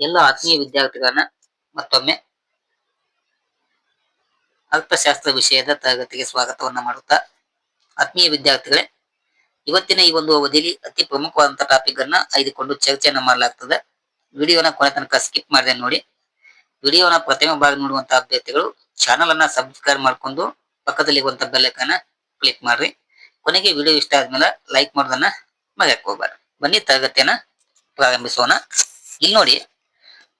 ಎಲ್ಲ ಆತ್ಮೀಯ ವಿದ್ಯಾರ್ಥಿಗಳನ್ನ ಮತ್ತೊಮ್ಮೆ ಅಲ್ಪಶಾಸ್ತ್ರ ವಿಷಯದ ತರಗತಿಗೆ ಸ್ವಾಗತವನ್ನ ಮಾಡುತ್ತಾ, ಆತ್ಮೀಯ ವಿದ್ಯಾರ್ಥಿಗಳೇ, ಇವತ್ತಿನ ಈ ಒಂದು ಅವಧಿಯಲ್ಲಿ ಅತಿ ಪ್ರಮುಖವಾದಂತಹ ಟಾಪಿಕ್ ಅನ್ನ ಆಯ್ದುಕೊಂಡು ಚರ್ಚೆಯನ್ನ ಮಾಡಲಾಗ್ತದೆ. ವಿಡಿಯೋನ ಕೊನೆ ತನಕ ಸ್ಕಿಪ್ ಮಾಡಿದೆ ನೋಡಿ. ವಿಡಿಯೋನ ಪ್ರಥಮ ಭಾಗ ನೋಡುವಂತಹ ಅಭ್ಯರ್ಥಿಗಳು ಚಾನಲ್ ಅನ್ನ ಸಬ್ಸ್ಕ್ರೈಬ್ ಮಾಡ್ಕೊಂಡು ಪಕ್ಕದಲ್ಲಿರುವಂತಹ ಬೆಲ್ ಬೆಲ್ಲಕನ್ನ ಕ್ಲಿಕ್ ಮಾಡ್ರಿ. ಕೊನೆಗೆ ವಿಡಿಯೋ ಇಷ್ಟ ಆದ್ಮೇಲೆ ಲೈಕ್ ಮಾಡೋದನ್ನ ಮಗಕ್ ಹೋಗ್ಬಾರ ಬನ್ನಿ ತರಗತಿಯನ್ನ ಪ್ರಾರಂಭಿಸೋಣ. ಇಲ್ಲಿ ನೋಡಿ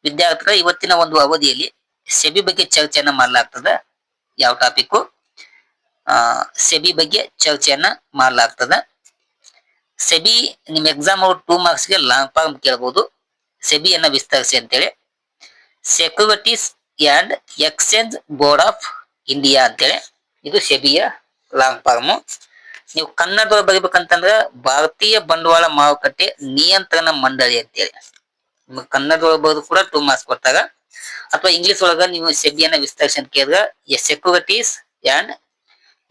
ವಿದ್ಯಾರ್ಥಿಗಳ ಇವತ್ತಿನ ಒಂದು ಅವಧಿಯಲ್ಲಿ ಸೆಬಿ ಬಗ್ಗೆ ಚರ್ಚೆಯನ್ನ ಮಾಡಲಾಗ್ತದ. ಯಾವ ಟಾಪಿಕ್ ಸೆಬಿ ಬಗ್ಗೆ ಚರ್ಚೆಯನ್ನ ಮಾಡಲಾಗ್ತದ. ಸೆಬಿ ನಿಮ್ ಎಕ್ಸಾಮ್ ಟೂ ಮಾರ್ಕ್ಸ್ಗೆ ಲಾಂಗ್ ಫಾರ್ಮ್ ಕೇಳಬಹುದು ಸೆಬಿಯನ್ನ ವಿಸ್ತರಿಸಿ ಅಂತೇಳಿ. Securities and exchange board of India ಅಂತೇಳಿ. ಇದು ಸೆಬಿಯ ಲಾಂಗ್ ಫಾರ್ಮ್. ನೀವು ಕನ್ನಡದೊಳಗೆ ಬರಿಬೇಕಂತಂದ್ರ ಭಾರತೀಯ ಬಂಡವಾಳ ಮಾರುಕಟ್ಟೆ ನಿಯಂತ್ರಣ ಮಂಡಳಿ ಅಂತೇಳಿ. ನಿಮ್ಗೆ ಕನ್ನಡದೊಳಗೆ ಕೂಡ ಟೂ ಮಾರ್ಕ್ಸ್ ಕೊಟ್ಟಾಗ ಅಥವಾ ಇಂಗ್ಲಿಷ್ ಒಳಗ ನೀವು ಸೆಬಿಯನ್ನ ವಿಸ್ತರಿಸಿ ಅಂತ A securities and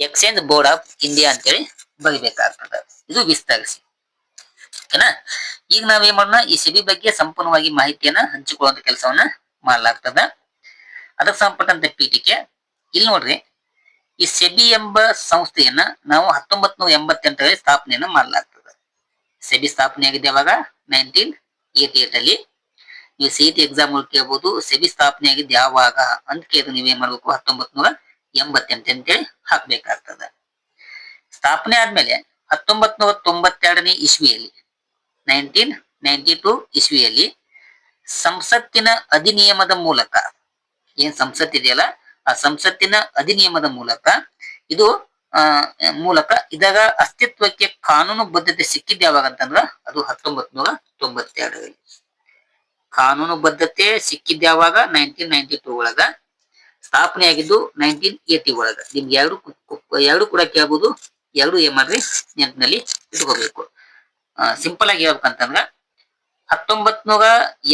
exchange board of India ಅಂತೇಳಿ ಬರಿಬೇಕಾಗ್ತದೆ. ಇದು ವಿಸ್ತರಿಸಿ. ಓಕೆನಾ? ಈಗ ನಾವ್ ಏನ್ ಮಾಡೋಣ, ಈ ಸೆಬಿ ಬಗ್ಗೆ ಸಂಪೂರ್ಣವಾಗಿ ಮಾಹಿತಿಯನ್ನ ಹಂಚಿಕೊಳ್ಳುವಂತ ಕೆಲಸವನ್ನ ಮಾಡಲಾಗ್ತದ. ಅದಕ್ಕೆ ಸಂಬಂಧಪಟ್ಟಂತೆ ಪೀಠಿಕೆ ಇಲ್ಲಿ ನೋಡ್ರಿ, ಈ ಸೆಬಿ ಎಂಬ ಸಂಸ್ಥೆಯನ್ನ ನಾವು ಹತ್ತೊಂಬತ್ ನೂರ ಎಂಬತ್ತೆಂಟರಲ್ಲಿ ಸ್ಥಾಪನೆಯನ್ನ ಮಾಡಲಾಗ್ತದೆ. ಸೆಬಿ ಸ್ಥಾಪನೆ ಆಗಿದೆ ಯಾವಾಗ? ನೈನ್ಟೀನ್ ಏಟಿ ಡೇಟ್ ಅಲ್ಲಿ ನೀವು ಸಿ ಟಿ ಎಕ್ಸಾಮ್ ಕೇಳ್ಬೋದು ಸೆಬಿ ಸ್ಥಾಪನೆ ಆಗಿದ್ದು ಯಾವಾಗ ಅಂತ ಕೇಳಿದ್ರೆ ನೀವೇನ್ ಮಾಡ್ಬೇಕು? ಹತ್ತೊಂಬತ್ ನೂರ ಎಂಬತ್ತೆಂಟು ಅಂತೇಳಿ ಹಾಕ್ಬೇಕಾಗ್ತದ. ಸ್ಥಾಪನೆ ಆದ್ಮೇಲೆ ಹತ್ತೊಂಬತ್ ನೂರ ತೊಂಬತ್ತೆರಡನೇ ಇಸ್ವಿಯಲ್ಲಿ ನೈನ್ಟೀನ್ ನೈನ್ಟಿ ಟು ಇಸ್ವಿಯಲ್ಲಿ ಸಂಸತ್ತಿನ ಅಧಿನಿಯಮದ ಮೂಲಕ, ಏನ್ ಸಂಸತ್ ಇದೆಯಲ್ಲ? ಆ ಸಂಸತ್ತಿನ ಅಧಿನಿಯಮದ ಮೂಲಕ ಇದು ಮೂಲಕ ಇದರ ಅಸ್ತಿತ್ವಕ್ಕೆ ಕಾನೂನು ಬದ್ಧತೆ ಸಿಕ್ಕಿದ್ದು ಯಾವಾಗ ಅಂತಂದ್ರ ಅದು ಹತ್ತೊಂಬತ್ ನೂರ ತೊಂಬತ್ತೆರಡರಲ್ಲಿ. ಕಾನೂನು ಬದ್ಧತೆ ಸಿಕ್ಕಿದ್ದು ಯಾವಾಗ? ನೈನ್ಟೀನ್ ನೈನ್ಟಿ ಟೂ ಒಳಗ. ಸ್ಥಾಪನೆ ಆಗಿದ್ದು ನೈನ್ಟೀನ್ ಏಟಿ ಒಳಗ. ನಿಮ್ಗೆ ಎರಡು ಎರಡು ಕೂಡ ಕೇಳ್ಬೋದು. ಎರಡು ಏನ್ ಮಾಡ್ರಿ? ನೆನಪಿನಲ್ಲಿ ಇಟ್ಕೋಬೇಕು. ಸಿಂಪಲ್ ಆಗಿ ಹೇಳ್ಬೇಕಂತಂದ್ರ ಹತ್ತೊಂಬತ್ ನೂರ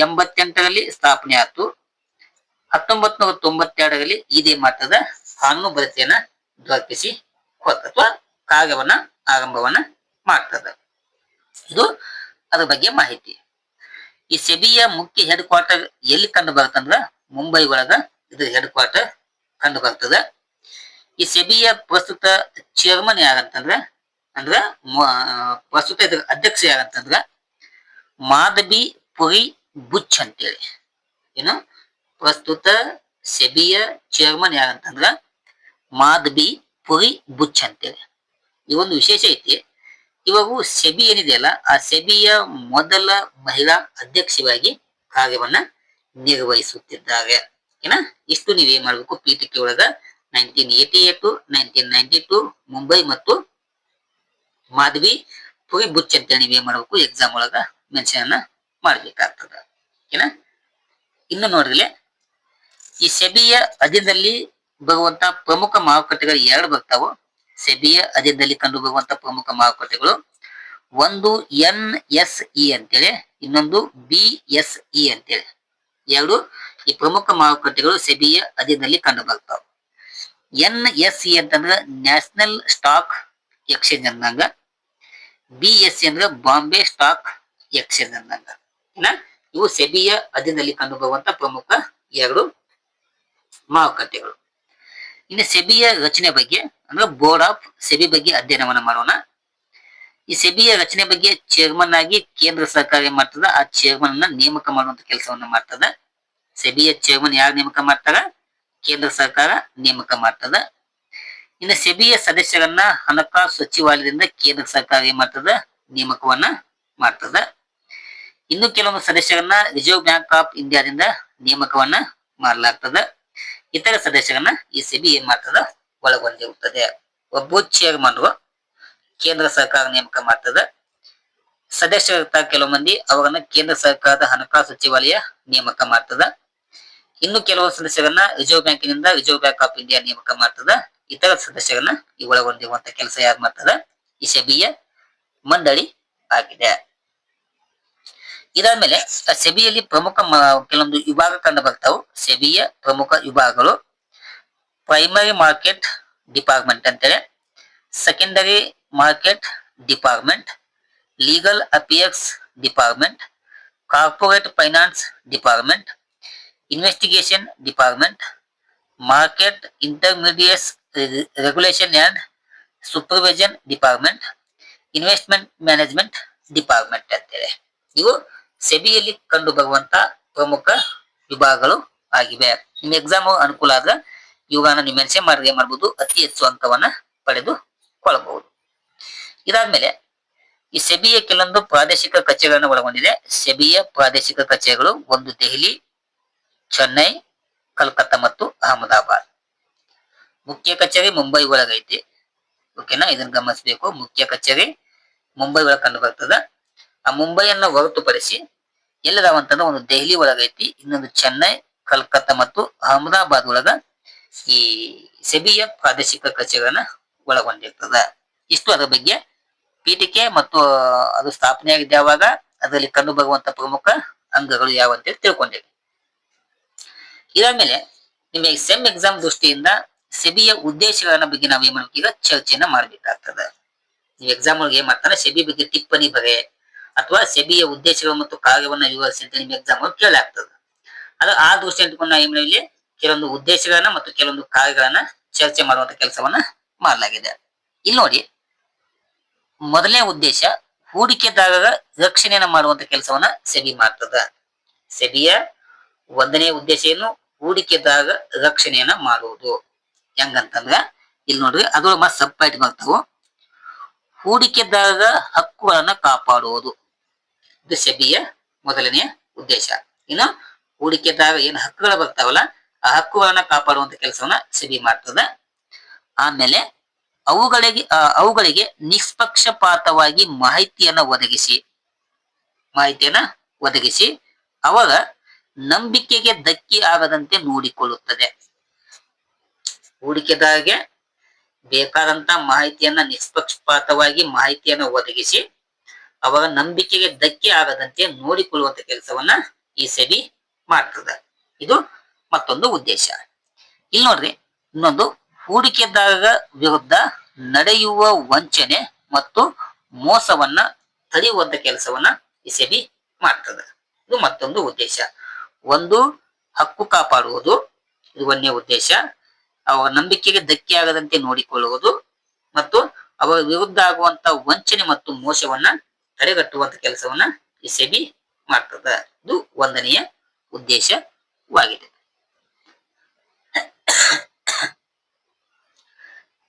ಎಂಬತ್ತೆಂಟರಲ್ಲಿ ಸ್ಥಾಪನೆ ಆಯ್ತು. ಹತ್ತೊಂಬತ್ ನೂರ ತೊಂಬತ್ತೆರಡರಲ್ಲಿ ಇದೇ ಮಟ್ಟದ ಕಾನೂನು ಬದ್ಧತೆಯನ್ನ ದೊರಕಿಸಿ ಅಥವಾ ಕಾರ್ಯವನ್ನ ಆರಂಭವನ್ನ ಮಾಡ್ತದ. ಇದು ಅದ್ರ ಬಗ್ಗೆ ಮಾಹಿತಿ. ಈ ಸೆಬಿಯ ಮುಖ್ಯ ಹೆಡ್ ಕ್ವಾರ್ಟರ್ ಎಲ್ಲಿ ಕಂಡು ಬರ್ತಂದ್ರ ಮುಂಬೈ ಒಳಗ ಇದ್ರ ಹೆಡ್ ಕ್ವಾರ್ಟರ್ ಕಂಡು ಬರ್ತದ. ಈ ಸೆಬಿಯ ಪ್ರಸ್ತುತ ಚೇರ್ಮನ್ ಯಾರಂತಂದ್ರ, ಅಂದ್ರ ಪ್ರಸ್ತುತ ಇದ್ರ ಅಧ್ಯಕ್ಷ ಯಾರಂತಂದ್ರ ಮಾಧಬಿ ಪುರಿ ಬುಚ್ ಅಂತೇಳಿ. ಏನು? ಪ್ರಸ್ತುತ ಸೆಬಿಯ ಚೇರ್ಮನ್ ಯಾರಂತಂದ್ರ ಮಾಧಬಿ ಪುರಿ ಬುಚ್ ಅಂತೇಳಿ. ಈ ಒಂದು ವಿಶೇಷ ಐತಿ. ಇವಾಗ ಸೆಬಿ ಏನಿದೆಯಲ್ಲ ಆ ಸೆಬಿಯ ಮೊದಲ ಮಹಿಳಾ ಅಧ್ಯಕ್ಷವಾಗಿ ಕಾರ್ಯವನ್ನ ನಿರ್ವಹಿಸುತ್ತಿದ್ದಾರೆ. ಏನ? ಇಷ್ಟು ನೀವೇನ್ ಮಾಡ್ಬೇಕು? ಪೀಠಿಕೆ ಒಳಗ nineteen eighty eight nineteen ninety two Mumbai ಮತ್ತು ಮಾಧವಿ ಪುರಿ ಬುಚ್ ಅಂತೇಳಿ ನೀವೇನ್ ಮಾಡ್ಬೇಕು? ಎಕ್ಸಾಮ್ ಒಳಗ ಮೆನ್ಷನ್ ಅನ್ನ ಮಾಡ್ಬೇಕಾಗ್ತದ. ಏನ? ಇನ್ನು ನೋಡ್ರಿ ಈ ಸೆಬಿಯ ಅಧೀನದಲ್ಲಿ ಬರುವಂತ ಪ್ರಮುಖ ಮಾರುಕಟ್ಟೆಗಳು ಎರಡು ಬರ್ತಾವ. ಸೆಬಿಯ ಅಧೀನದಲ್ಲಿ ಕಂಡು ಬರುವಂತ ಪ್ರಮುಖ ಮಾರುಕಟ್ಟೆಗಳು ಒಂದು ಎನ್ ಎಸ್ ಇ ಅಂತೇಳಿ, ಇನ್ನೊಂದು ಬಿ ಎಸ್ ಇ ಅಂತೇಳಿ. ಎರಡು ಈ ಪ್ರಮುಖ ಮಾರುಕಟ್ಟೆಗಳು ಸೆಬಿಯ ಅಧೀನದಲ್ಲಿ ಕಂಡು ಬರ್ತಾವ. ಎನ್ ಎಸ್ ಇ ಅಂತಂದ್ರೆ ನ್ಯಾಷನಲ್ ಸ್ಟಾಕ್ ಎಕ್ಸ್ಚೇಂಜ್ ಅಂದಂಗ, ಬಿ ಎಸ್ ಸಿ ಅಂದ್ರೆ ಬಾಂಬೆ ಸ್ಟಾಕ್ ಎಕ್ಸ್ಚೇಂಜ್ ಅಂದಂಗ. ಇವು ಸೆಬಿಯ ಅಧೀನದಲ್ಲಿ ಕಂಡು ಬರುವಂತ ಪ್ರಮುಖ ಎರಡು ಮಾರುಕಟ್ಟೆಗಳು. ಇನ್ನು ಸೆಬಿಯ ರಚನೆ ಬಗ್ಗೆ, ಅಂದ್ರೆ ಬೋರ್ಡ್ ಆಫ್ ಸೆಬಿ ಬಗ್ಗೆ ಅಧ್ಯಯನವನ್ನ ಮಾಡೋಣ. ಈ ಸೆಬಿಯ ರಚನೆ ಬಗ್ಗೆ ಚೇರ್ಮನ್ ಆಗಿ ಕೇಂದ್ರ ಸರ್ಕಾರ ಏನ್ ಮಾಡ್ತದ? ಆ ಚೇರ್ಮನ್ ಅನ್ನ ನೇಮಕ ಮಾಡುವಂತ ಕೆಲಸವನ್ನ ಮಾಡ್ತದ. ಸೆಬಿಯ ಚೇರ್ಮನ್ ಯಾರು ನೇಮಕ ಮಾಡ್ತಾರ? ಕೇಂದ್ರ ಸರ್ಕಾರ ನೇಮಕ ಮಾಡ್ತದ. ಇನ್ನು ಸೆಬಿಯ ಸದಸ್ಯರನ್ನ ಹಣಕಾಸು ಸಚಿವಾಲಯದಿಂದ ಕೇಂದ್ರ ಸರ್ಕಾರ ಏನ್ ಮಾಡ್ತದ? ನೇಮಕವನ್ನ ಮಾಡ್ತದ. ಇನ್ನು ಕೆಲವೊಂದು ಸದಸ್ಯರನ್ನ ರಿಸರ್ವ್ ಬ್ಯಾಂಕ್ ಆಫ್ ಇಂಡಿಯಾದಿಂದ ನೇಮಕವನ್ನ ಮಾಡಲಾಗ್ತದ. ಇತರ ಸದಸ್ಯರನ್ನ ಈ ಸೆಬಿ ಮಾಡ್ತದ? ಒಳಗೊಂಡಿರುತ್ತದೆ. ಒಬ್ಬ ಚೇರ್ಮನ್ ಕೇಂದ್ರ ಸರ್ಕಾರ ನೇಮಕ ಮಾಡ್ತದ. ಸದಸ್ಯರಿರ್ತಾರೆ ಕೆಲವು ಮಂದಿ ಅವರನ್ನ ಕೇಂದ್ರ ಸರ್ಕಾರದ ಹಣಕಾಸು ಸಚಿವಾಲಯ ನೇಮಕ ಮಾಡ್ತದ. ಇನ್ನು ಕೆಲವು ಸದಸ್ಯರನ್ನ ರಿಸರ್ವ್ ಬ್ಯಾಂಕಿನಿಂದ ರಿಸರ್ವ್ ಬ್ಯಾಂಕ್ ಆಫ್ ಇಂಡಿಯಾ ನೇಮಕ ಮಾಡ್ತದ. ಇತರ ಸದಸ್ಯರನ್ನ ಈ ಒಳಗೊಂಡಿರುವಂತ ಕೆಲಸ ಯಾರು ಮಾಡ್ತದ? ಈ ಸೆಬಿಯ ಮಂಡಳಿ ಆಗಿದೆ. ಇದಾದ್ಮೇಲೆ ಸೆಬಿಯಲ್ಲಿ ಪ್ರಮುಖ ಕೆಲವೊಂದು ವಿಭಾಗ ಕಂಡು ಬರ್ತಾವು. ಸೆಬಿಯ ಪ್ರಮುಖ ವಿಭಾಗಗಳು ಪ್ರೈಮರಿ ಮಾರ್ಕೆಟ್ ಡಿಪಾರ್ಟ್ಮೆಂಟ್ ಅಂತೇಳಿ secondary market department legal affairs department corporate finance department investigation department market intermediates regulation and supervision department investment management department ಅಂತೇಳಿ. ಇವು ಸೆಬಿಯಲ್ಲಿ ಕಂಡು ಬರುವಂತ ಪ್ರಮುಖ ವಿಭಾಗಗಳು ಆಗಿವೆ. ನಿಮ್ಮ ಎಕ್ಸಾಮ್ ಅನುಕೂಲ ಆದ್ರೆ ಇವುಗಳನ್ನ ನೀವು ಮೆನ್ಷನ್ ಮಾಡಿದ್ರೆ ಏನ್ ಮಾಡ್ಬೋದು? ಅತಿ ಹೆಚ್ಚು ಅಂಕವನ್ನ ಪಡೆದುಕೊಳ್ಳಬಹುದು ಇದಾದ್ಮೇಲೆ ಈ ಸೆಬಿಯ ಕೆಲವೊಂದು ಪ್ರಾದೇಶಿಕ ಕಚೇರಿಗಳನ್ನು ಒಳಗೊಂಡಿದೆ. ಸೆಬಿಯ ಪ್ರಾದೇಶಿಕ ಕಚೇರಿಗಳು ಒಂದು ದೆಹಲಿ, ಚೆನ್ನೈ, ಕಲ್ಕತ್ತಾ ಮತ್ತು ಅಹಮದಾಬಾದ್. ಮುಖ್ಯ ಕಚೇರಿ ಮುಂಬೈ ಒಳಗೈತಿ. ಓಕೆನಾ? ಇದನ್ನ ಗಮನಿಸಬೇಕು. ಮುಖ್ಯ ಕಚೇರಿ ಮುಂಬೈ ಒಳಗೆ ಕಂಡು ಬರ್ತದ. ಆ ಮುಂಬೈಯನ್ನ ಹೊರತುಪಡಿಸಿ ಎಲ್ಲದಾವಂತಂದ್ರೆ ಒಂದು ದೆಹಲಿ ಒಳಗೈತಿ ಇನ್ನೊಂದು ಚೆನ್ನೈ, ಕಲ್ಕತ್ತಾ ಮತ್ತು ಅಹಮದಾಬಾದ್ ಒಳಗ ಈ ಸೆಬಿಯ ಪ್ರಾದೇಶಿಕ ಕಚೇರಿಗಳನ್ನ ಒಳಗೊಂಡಿರ್ತದ. ಇಷ್ಟು ಅದರ ಬಗ್ಗೆ ಪೀಠಿಕೆ ಮತ್ತು ಅದು ಸ್ಥಾಪನೆ ಆಗಿದ್ದ ಯಾವಾಗ, ಅದರಲ್ಲಿ ಕಂಡು ಬರುವಂತ ಪ್ರಮುಖ ಅಂಗಗಳು ಯಾವ ಅಂತೇಳಿ ತಿಳ್ಕೊಂಡಿವಿ. ಇದಾದ್ಮೇಲೆ ನಿಮಗೆ ಸೆಮ್ ಎಕ್ಸಾಮ್ ದೃಷ್ಟಿಯಿಂದ ಸೆಬಿಯ ಉದ್ದೇಶಗಳನ್ನ ಬಗ್ಗೆ ನಾವು ಏನ್ ಮಾಡ್ಬೇಕು? ಈಗ ಚರ್ಚೆಯನ್ನ ಮಾಡ್ಬೇಕಾಗ್ತದೆ. ನೀವು ಎಕ್ಸಾಮ್ ಒಳಗೆ ಏನ್ ಮಾಡ್ತಾನೆ ಸೆಬಿ ಬಗ್ಗೆ ಟಿಪ್ಪಣಿ ಬಗೆ ಅಥವಾ ಸೆಬಿಯ ಉದ್ದೇಶಗಳು ಮತ್ತು ಕಾರ್ಯವನ್ನ ವಿವರಿಸಿ ಅಂತ ನಿಮ್ಗೆ ಎಕ್ಸಾಮ್ ಅಲ್ಲಿ ಕೇಳಾಗ್ತದ ಅದು ಆ ದೃಷ್ಟಿ ಇಟ್ಕೊಂಡು ನಾವು ಮಾಡಿವಿ ಕೆಲವೊಂದು ಉದ್ದೇಶಗಳನ್ನ ಮತ್ತು ಕೆಲವೊಂದು ಕಾರ್ಯಗಳನ್ನ ಚರ್ಚೆ ಮಾಡುವಂತ ಕೆಲಸವನ್ನ ಮಾಡಲಾಗಿದೆ. ಇಲ್ಲಿ ನೋಡಿ, ಮೊದಲನೇ ಉದ್ದೇಶ ಹೂಡಿಕೆದಾರರ ರಕ್ಷಣೆಯನ್ನ ಮಾಡುವಂತ ಕೆಲಸವನ್ನ ಸೆಬಿ ಮಾಡ್ತದ. ಸೆಬಿಯ ಒಂದನೇ ಉದ್ದೇಶ ಏನು? ಹೂಡಿಕೆದಾರರ ರಕ್ಷಣೆಯನ್ನ ಮಾಡುವುದು. ಹೆಂಗಂತಂದ್ರ ಇಲ್ಲಿ ನೋಡ್ರಿ ಅದು ಮತ್ತೆ ಸಬ್ ಹೂಡಿಕೆದಾರರ ಹಕ್ಕುಗಳನ್ನ ಕಾಪಾಡುವುದು. ಇದು ಸೆಬಿಯ ಮೊದಲನೆಯ ಉದ್ದೇಶ. ಇನ್ನು ಹೂಡಿಕೆದಾರ ಏನು ಹಕ್ಕುಗಳು ಬರ್ತಾವಲ್ಲ, ಆ ಹಕ್ಕುಗಳನ್ನ ಕಾಪಾಡುವಂತ ಕೆಲಸವನ್ನ ಸೆಬಿ ಮಾಡ್ತದ. ಆಮೇಲೆ ಅವುಗಳಿಗೆ ಅವುಗಳಿಗೆ ನಿಷ್ಪಕ್ಷಪಾತವಾಗಿ ಮಾಹಿತಿಯನ್ನ ಒದಗಿಸಿ ಮಾಹಿತಿಯನ್ನ ಒದಗಿಸಿ ಅವರ ನಂಬಿಕೆಗೆ ಧಕ್ಕೆ ಆಗದಂತೆ ನೋಡಿಕೊಳ್ಳುತ್ತದೆ. ಹೂಡಿಕೆದಾರಗೆ ಬೇಕಾದಂತ ಮಾಹಿತಿಯನ್ನ ನಿಷ್ಪಕ್ಷಪಾತವಾಗಿ ಮಾಹಿತಿಯನ್ನ ಒದಗಿಸಿ ಅವರ ನಂಬಿಕೆಗೆ ಧಕ್ಕೆ ಆಗದಂತೆ ನೋಡಿಕೊಳ್ಳುವಂತ ಕೆಲಸವನ್ನ ಈ ಸೆಬಿ ಮಾಡ್ತದೆ. ಇದು ಮತ್ತೊಂದು ಉದ್ದೇಶ. ಇಲ್ಲಿ ನೋಡ್ರಿ, ಇನ್ನೊಂದು ಹೂಡಿಕೆದಾರರ ವಿರುದ್ಧ ನಡೆಯುವ ವಂಚನೆ ಮತ್ತು ಮೋಸವನ್ನ ತಡೆಯುವಂತ ಕೆಲಸವನ್ನ ಈ ಸೆಬಿ ಮಾಡ್ತದೆ. ಇದು ಮತ್ತೊಂದು ಉದ್ದೇಶ. ಒಂದು ಹಕ್ಕು ಕಾಪಾಡುವುದು, ಇದು ಒಂದನೇ ಉದ್ದೇಶ. ಅವರ ನಂಬಿಕೆಗೆ ಧಕ್ಕೆ ಆಗದಂತೆ ನೋಡಿಕೊಳ್ಳುವುದು ಮತ್ತು ಅವರ ವಿರುದ್ಧ ಆಗುವಂತ ವಂಚನೆ ಮತ್ತು ಮೋಸವನ್ನ ತಡೆಗಟ್ಟುವಂತ ಕೆಲಸವನ್ನ ಈ ಸೆಬಿ ಮಾಡ್ತದ ಇದು ಒಂದನೆಯ ಉದ್ದೇಶವಾಗಿದೆ.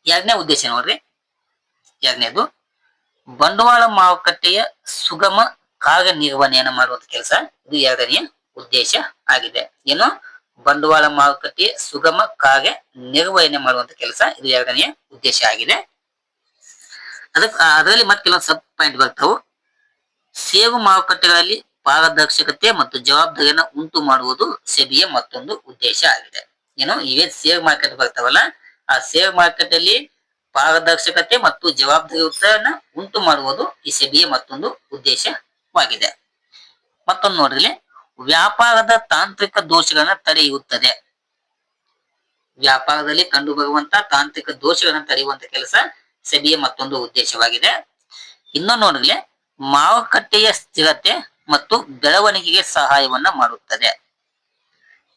ಎರಡನೇ ಉದ್ದೇಶ ನೋಡ್ರಿ. ಎರಡನೇದು ಬಂಡವಾಳ ಮಾರುಕಟ್ಟೆಯ ಸುಗಮ ಕಾರ್ಯನಿರ್ವಹಣೆಯನ್ನು ಮಾಡುವಂತ ಕೆಲಸ. ಇದು ಎರಡನೆಯ ಉದ್ದೇಶ ಆಗಿದೆ. ಏನು? ಬಂಡವಾಳ ಮಾರುಕಟ್ಟೆ ಸುಗಮ ಕಾರ್ಯ ನಿರ್ವಹಣೆ ಮಾಡುವಂತ ಕೆಲಸ ಇದು ಎರಡನೆಯ ಉದ್ದೇಶ ಆಗಿದೆ. ಅದಕ್ಕೆ ಅದರಲ್ಲಿ ಮತ್ತೆ ಕೆಲವೊಂದು ಸಬ್ ಪಾಯಿಂಟ್ ಬರ್ತಾವು. ಸೇವು ಮಾರುಕಟ್ಟೆಗಳಲ್ಲಿ ಪಾರದರ್ಶಕತೆ ಮತ್ತು ಜವಾಬ್ದಾರಿಯನ್ನು ಉಂಟು ಮಾಡುವುದು ಸೆಬಿಯ ಮತ್ತೊಂದು ಉದ್ದೇಶ ಆಗಿದೆ. ಏನು, ಇವೇ ಸೇವ್ ಮಾರ್ಕೆಟ್ ಬರ್ತಾವಲ್ಲ, ಆ ಸೇವ್ ಮಾರ್ಕೆಟ್ ಅಲ್ಲಿ ಪಾರದರ್ಶಕತೆ ಮತ್ತು ಜವಾಬ್ದಾರಿಯುತನ ಉಂಟು ಮಾಡುವುದು ಈ ಸೆಬಿಯ ಮತ್ತೊಂದು ಉದ್ದೇಶವಾಗಿದೆ. ಮತ್ತೊಂದು ನೋಡ್ರಿ ವ್ಯಾಪಾರದ ತಾಂತ್ರಿಕ ದೋಷಗಳನ್ನ ತಡೆಯುತ್ತದೆ. ವ್ಯಾಪಾರದಲ್ಲಿ ಕಂಡು ಬರುವಂತ ತಾಂತ್ರಿಕ ದೋಷಗಳನ್ನ ತಡೆಯುವಂತ ಕೆಲಸ ಸೆಬಿಯ ಮತ್ತೊಂದು ಉದ್ದೇಶವಾಗಿದೆ. ಇನ್ನೊಂದು ನೋಡ್ರಿ, ಮಾರುಕಟ್ಟೆಯ ಸ್ಥಿರತೆ ಮತ್ತು ಬೆಳವಣಿಗೆಗೆ ಸಹಾಯವನ್ನ ಮಾಡುತ್ತದೆ.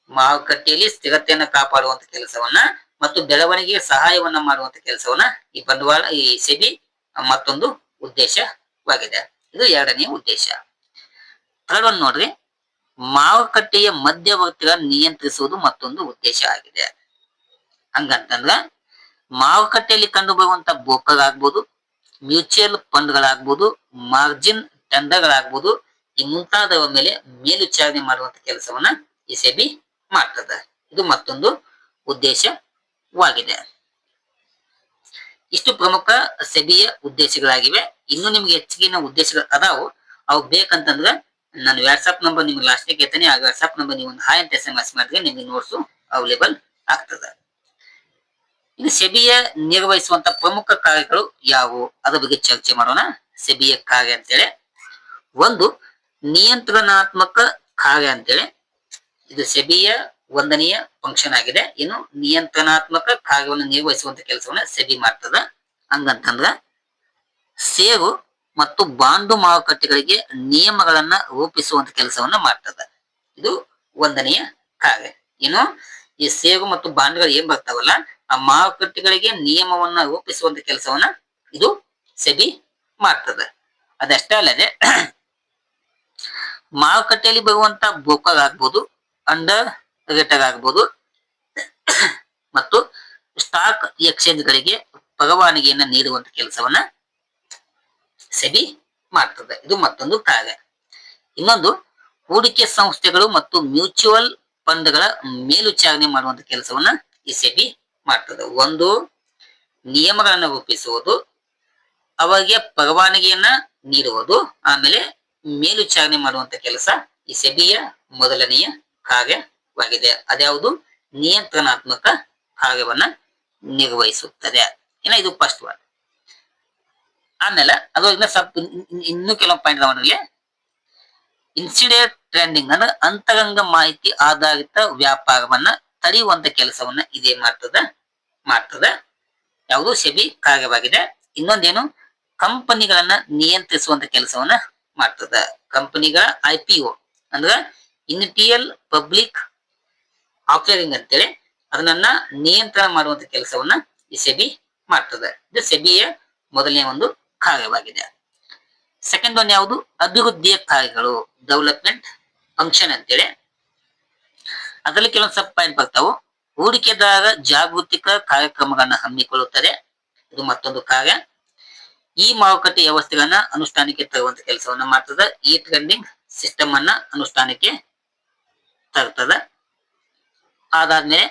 ಮಾರುಕಟ್ಟೆಯಲ್ಲಿ ಸ್ಥಿರತೆಯನ್ನು ಕಾಪಾಡುವಂತ ಕೆಲಸವನ್ನ ಮತ್ತು ಬೆಳವಣಿಗೆಗೆ ಸಹಾಯವನ್ನ ಮಾಡುವಂತ ಕೆಲಸವನ್ನ ಈ ಬಂಡವಾಳ, ಈ ಸೆಬಿ ಮತ್ತೊಂದು ಉದ್ದೇಶವಾಗಿದೆ. ಇದು ಎರಡನೇ ಉದ್ದೇಶ. ಥರ್ಡ್ ಒನ್ ನೋಡ್ರಿ ಮಾರುಕಟ್ಟೆಯ ಮಧ್ಯವರ್ತಿಗಳನ್ನು ನಿಯಂತ್ರಿಸುವುದು ಮತ್ತೊಂದು ಉದ್ದೇಶ ಆಗಿದೆ. ಹಂಗಂತಂದ್ರ ಮಾರುಕಟ್ಟೆಯಲ್ಲಿ ಕಂಡು ಬರುವಂತ ಬ್ರೋಕರ್ ಆಗ್ಬೋದು ಮ್ಯೂಚುವಲ್ ಫಂಡ್ಗಳಾಗ್ಬೋದು, ಮಾರ್ಜಿನ್ ಟೆಂಡರ್ಗಳಾಗ್ಬೋದು, ಈ ಮುಂತಾದವರ ಮೇಲೆ ಮೇಲ್ವಿಚಾರಣೆ ಮಾಡುವಂತ ಕೆಲಸವನ್ನ ಸೆಬಿ ಮಾಡ್ತದೆ. ಇದು ಮತ್ತೊಂದು ಉದ್ದೇಶವಾಗಿದೆ. ಇಷ್ಟು ಪ್ರಮುಖ ಸೆಬಿಯ ಉದ್ದೇಶಗಳಾಗಿವೆ. ಇನ್ನು ನಿಮ್ಗೆ ಹೆಚ್ಚಿನ ಉದ್ದೇಶಗಳು ಅದಾವು. ಅವು ಬೇಕಂತಂದ್ರೆ ನಾನು ವಾಟ್ಸ್ಆಪ್ ನಂಬರ್ ನಿಮ್ಗೆ ಲಾಸ್ಟಿಗೆ ಹೇಳ್ತೇನೆ ಆ ವಾಟ್ಸ್ಆಪ್ ನಂಬರ್ ನೀವು ಹಾಯ್ ಅಂತ ಎಸ್ ಎಂ ಎಸ್ ಮಾಡಿದ್ರೆ ನಿಮ್ಗೆ ನೋಟ್ಸು ಅವೈಲೇಬಲ್ ಆಗ್ತದೆ. ಇನ್ನು ಸೆಬಿಯ ನಿರ್ವಹಿಸುವಂತ ಪ್ರಮುಖ ಕಾರ್ಯಗಳು ಯಾವುವು? ಅದ್ರ ಬಗ್ಗೆ ಚರ್ಚೆ ಮಾಡೋಣ. ಸೆಬಿಯ ಕಾರ್ಯ ಅಂತೇಳಿ. ಒಂದು, ನಿಯಂತ್ರಣಾತ್ಮಕ ಕಾರ್ಯ ಅಂತೇಳಿ. ಇದು ಸೆಬಿಯ ಒಂದನೆಯ ಫಂಕ್ಷನ್ ಆಗಿದೆ. ಇನ್ನು ನಿಯಂತ್ರಣಾತ್ಮಕ ಕಾರ್ಯವನ್ನು ನಿರ್ವಹಿಸುವಂತ ಕೆಲಸವನ್ನ ಸೆಬಿ ಮಾಡ್ತದ. ಹಂಗಂತಂದ್ರ ಷೇರು ಮತ್ತು ಬಾಂಡು ಮಾರುಕಟ್ಟೆಗಳಿಗೆ ನಿಯಮಗಳನ್ನ ರೂಪಿಸುವಂತ ಕೆಲಸವನ್ನ ಮಾಡ್ತದ. ಇದು ಒಂದನೆಯ ಕಾರ್ಯ. ಏನು? ಈ ಸೇರು ಮತ್ತು ಬಾಂಡ್ಗಳು ಏನ್ ಬರ್ತಾವಲ್ಲ, ಆ ಮಾರುಕಟ್ಟೆಗಳಿಗೆ ನಿಯಮವನ್ನ ರೂಪಿಸುವಂತ ಕೆಲಸವನ್ನ ಇದು ಸೆಬಿ ಮಾಡ್ತದ. ಅದಷ್ಟೇ ಅಲ್ಲದೆ, ಮಾರುಕಟ್ಟೆಯಲ್ಲಿ ಬರುವಂತ ಬ್ರೋಕರ್ ಆಗ್ಬೋದು, ಅಂಡರ್ ರೇಟರ್ ಆಗ್ಬೋದು, ಮತ್ತು ಸ್ಟಾಕ್ ಎಕ್ಸ್ಚೇಂಜ್ಗಳಿಗೆ ಪರವಾನಗಿಯನ್ನ ನೀಡುವಂತ ಕೆಲಸವನ್ನ ಸೆಬಿ ಮಾಡ್ತದೆ. ಇದು ಮತ್ತೊಂದು ಕಾರ್ಯ ಇನ್ನೊಂದು, ಹೂಡಿಕೆ ಸಂಸ್ಥೆಗಳು ಮತ್ತು ಮ್ಯೂಚುವಲ್ ಫಂಡ್ಗಳ ಮೇಲ್ವಿಚಾರಣೆ ಮಾಡುವಂತ ಕೆಲಸವನ್ನ ಈ ಸೆಬಿ ಮಾಡ್ತದೆ. ಒಂದು, ನಿಯಮಗಳನ್ನು ರೂಪಿಸುವುದು, ಅವರಿಗೆ ಪರವಾನಗಿಯನ್ನ ನೀಡುವುದು, ಆಮೇಲೆ ಮೇಲ್ವಿಚಾರಣೆ ಮಾಡುವಂತ ಕೆಲಸ ಈ ಸೆಬಿಯ ಮೊದಲನೆಯ ಕಾರ್ಯವಾಗಿದೆ ಅದ್ಯಾವುದು? ನಿಯಂತ್ರಣಾತ್ಮಕ ಕಾರ್ಯವನ್ನ ನಿರ್ವಹಿಸುತ್ತದೆ. ಏನ ಇದು ಫಸ್ಟ್ ಒನ್ ಆಮೇಲೆ ಅದು ಇನ್ನ ಸ್ವಲ್ಪ ಇನ್- ಇನ್- ಇನ್ನೂ ಕೆಲವು ಪಾಯಿಂಟ್ ಅವರಲ್ಲಿ ಇನ್ಸಿಡೆಂಟ್ ಟ್ರೆಂಡಿಂಗ್ ಅಂದ್ರೆ ಅಂತರಂಗ ಮಾಹಿತಿ ಆಧಾರಿತ ವ್ಯಾಪಾರವನ್ನ ತಡೆಯುವಂತ ಕೆಲಸವನ್ನ ಇದೇ ಮಾಡ್ತದ? ಮಾಡ್ತದ. ಯಾವುದು? ಸೆಬಿ ಕಾರ್ಯವಾಗಿದೆ ಇನ್ನೊಂದೇನು? ಕಂಪನಿಗಳನ್ನ ನಿಯಂತ್ರಿಸುವಂತ ಕೆಲಸವನ್ನ ಮಾಡ್ತದ. ಕಂಪನಿಗಳ ಐ ಪಿ ಒ ಅಂದ್ರ ಇನಿಟಿಯಲ್ ಪಬ್ಲಿಕ್ ಆಫರಿಂಗ್ ಅಂತೇಳಿ ಅದನ್ನ ನಿಯಂತ್ರಣ ಮಾಡುವಂತ ಕೆಲಸವನ್ನ ಈ ಸೆಬಿ ಮಾಡ್ತದೆ. ಇದು ಸೆಬಿಯ ಮೊದಲನೇ ಒಂದು ಕಾರ್ಯವಾಗಿದೆ ಸೆಕೆಂಡ್ ಒನ್ ಯಾವುದು? ಅಭಿವೃದ್ಧಿಯ ಕಾರ್ಯಗಳು ಡೆವಲಪ್ಮೆಂಟ್ ಫಂಕ್ಷನ್ ಅಂತೇಳಿ. ಅದರಲ್ಲಿ ಕೆಲವೊಂದು ಸಬ್ ಪಾಯಿಂಟ್ ಬರ್ತಾವು. ಹೂಡಿಕೆದಾರ ಜಾಗೃತಿಕ ಕಾರ್ಯಕ್ರಮಗಳನ್ನ ಹಮ್ಮಿಕೊಳ್ಳುತ್ತದೆ ಇದು ಮತ್ತೊಂದು ಕಾರ್ಯ. ಈ ಮಾರುಕಟ್ಟೆ ವ್ಯವಸ್ಥೆಗಳನ್ನ ಅನುಷ್ಠಾನಕ್ಕೆ ತರುವಂತ ಕೆಲಸವನ್ನ ಮಾಡ್ತದ. ಈ ಟ್ರೆಂಡಿಂಗ್ ಸಿಸ್ಟಮ್ ಅನ್ನ ಅನುಷ್ಠಾನಕ್ಕೆ ತರ್ತದ. ಅದಾದ್ಮೇಲೆ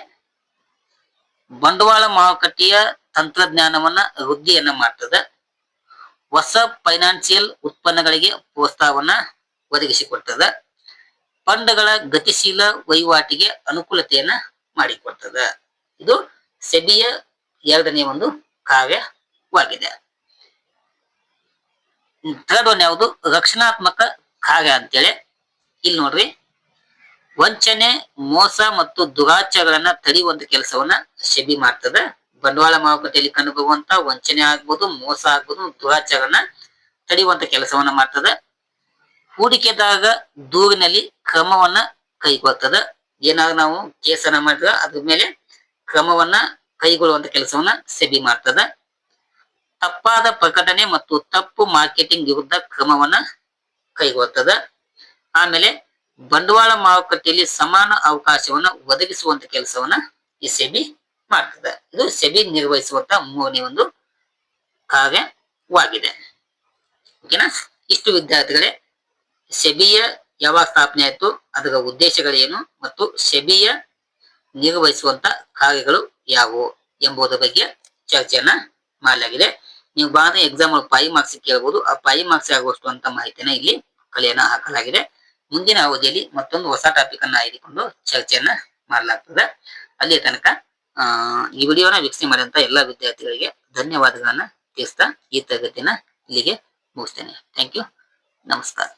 ಬಂಡವಾಳ ಮಾರುಕಟ್ಟೆಯ ತಂತ್ರಜ್ಞಾನವನ್ನ ವೃದ್ಧಿಯನ್ನ ಮಾಡ್ತದ. ಹೊಸ ಫೈನಾನ್ಸಿಯಲ್ ಉತ್ಪನ್ನಗಳಿಗೆ ಪ್ರೋತ್ಸಾಹವನ್ನ ಒದಗಿಸಿಕೊಡ್ತದ. ಫಂಡ್ಗಳ ಗತಿಶೀಲ ವಹಿವಾಟಿಗೆ ಅನುಕೂಲತೆಯನ್ನ ಮಾಡಿಕೊಡ್ತದ. ಇದು ಸೆಬಿಯ ಎರಡನೇ ಒಂದು ಕಾವ್ಯವಾಗಿದೆ. ಥರ್ಡ್ ಯಾವುದು? ರಕ್ಷಣಾತ್ಮಕ ಕಾರ್ಯ ಅಂತೇಳಿ. ಇಲ್ಲಿ ನೋಡ್ರಿ. ವಂಚನೆ, ಮೋಸ ಮತ್ತು ದುರಾಚಾರಗಳನ್ನ ತಡೆಯುವಂತ ಕೆಲಸವನ್ನ ಸೆಬಿ ಮಾಡ್ತದ. ಬಂಡವಾಳ ಮಾರುಕಟ್ಟೆಯಲ್ಲಿ ಕಂಡುಬರುವಂತ ವಂಚನೆ ಆಗ್ಬೋದು, ಮೋಸ ಆಗ್ಬೋದು, ದುರಾಚಾರನ ತಡೆಯುವಂತ ಕೆಲಸವನ್ನ ಮಾಡ್ತದ. ಹೂಡಿಕೆದಾಗ ದೂರಿನಲ್ಲಿ ಕ್ರಮವನ್ನ ಕೈಗೊಳ್ತದ. ಏನಾದ್ರು ನಾವು ಕೇಸನ್ನ ಮಾಡಿದ್ರ ಅದ್ರ ಮೇಲೆ ಕ್ರಮವನ್ನ ಕೈಗೊಳ್ಳುವಂತ ಕೆಲಸವನ್ನ ಸೆಬಿ ಮಾಡ್ತದ. ತಪ್ಪಾದ ಪ್ರಕಟಣೆ ಮತ್ತು ತಪ್ಪು ಮಾರ್ಕೆಟಿಂಗ್ ವಿರುದ್ಧ ಕ್ರಮವನ್ನ ಕೈಗೊಳ್ತದ. ಆಮೇಲೆ ಬಂಡವಾಳ ಮಾರುಕಟ್ಟೆಯಲ್ಲಿ ಸಮಾನ ಅವಕಾಶವನ್ನ ಒದಗಿಸುವಂತ ಕೆಲಸವನ್ನ ಈ ಸೆಬಿ ಮಾಡ್ತದೆ. ಇದು ಸೆಬಿ ನಿರ್ವಹಿಸುವಂತಹ ಮೂರನೇ ಒಂದು ಕಾರ್ಯವಾಗಿದೆ. ಓಕೆನಾ? ಇಷ್ಟು ವಿದ್ಯಾರ್ಥಿಗಳೇ, ಸೆಬಿಯ ಯಾವಾಗ ಸ್ಥಾಪನೆ ಆಯ್ತು, ಅದರ ಉದ್ದೇಶಗಳೇನು, ಮತ್ತು ಸೆಬಿಯ ನಿರ್ವಹಿಸುವಂತ ಕಾರ್ಯಗಳು ಯಾವುವು ಎಂಬುದರ ಬಗ್ಗೆ ಚರ್ಚೆಯನ್ನ ಮಾಡಲಾಗಿದೆ. ನೀವು ಬಾರ ಎಕ್ಸಾಮ್ ಫೈವ್ ಮಾರ್ಕ್ಸ್ ಕೇಳಬಹುದು ಆ ಫೈವ್ ಮಾರ್ಕ್ಸ್ ಆಗುವಷ್ಟು ಅಂತ ಮಾಹಿತಿನ ಇಲ್ಲಿ ಕಲೆಯನ್ನ ಹಾಕಲಾಗಿದೆ. ಮುಂದಿನ ಅವಧಿಯಲ್ಲಿ ಮತ್ತೊಂದು ಹೊಸ ಟಾಪಿಕ್ ಅನ್ನ ಆಯ್ದುಕೊಂಡು ಚರ್ಚೆಯನ್ನ ಮಾಡಲಾಗ್ತದೆ. ಅಲ್ಲಿ ತನಕ ಆ, ಈ ವಿಡಿಯೋನ ವೀಕ್ಷಣೆ ಮಾಡಿದಂತ ಎಲ್ಲ ವಿದ್ಯಾರ್ಥಿಗಳಿಗೆ ಧನ್ಯವಾದಗಳನ್ನ ತಿಳಿಸ್ತಾ ಈ ತರಗತಿನ ಇಲ್ಲಿಗೆ ಮುಗಿಸ್ತೇನೆ. ಥ್ಯಾಂಕ್ ಯು ನಮಸ್ಕಾರ.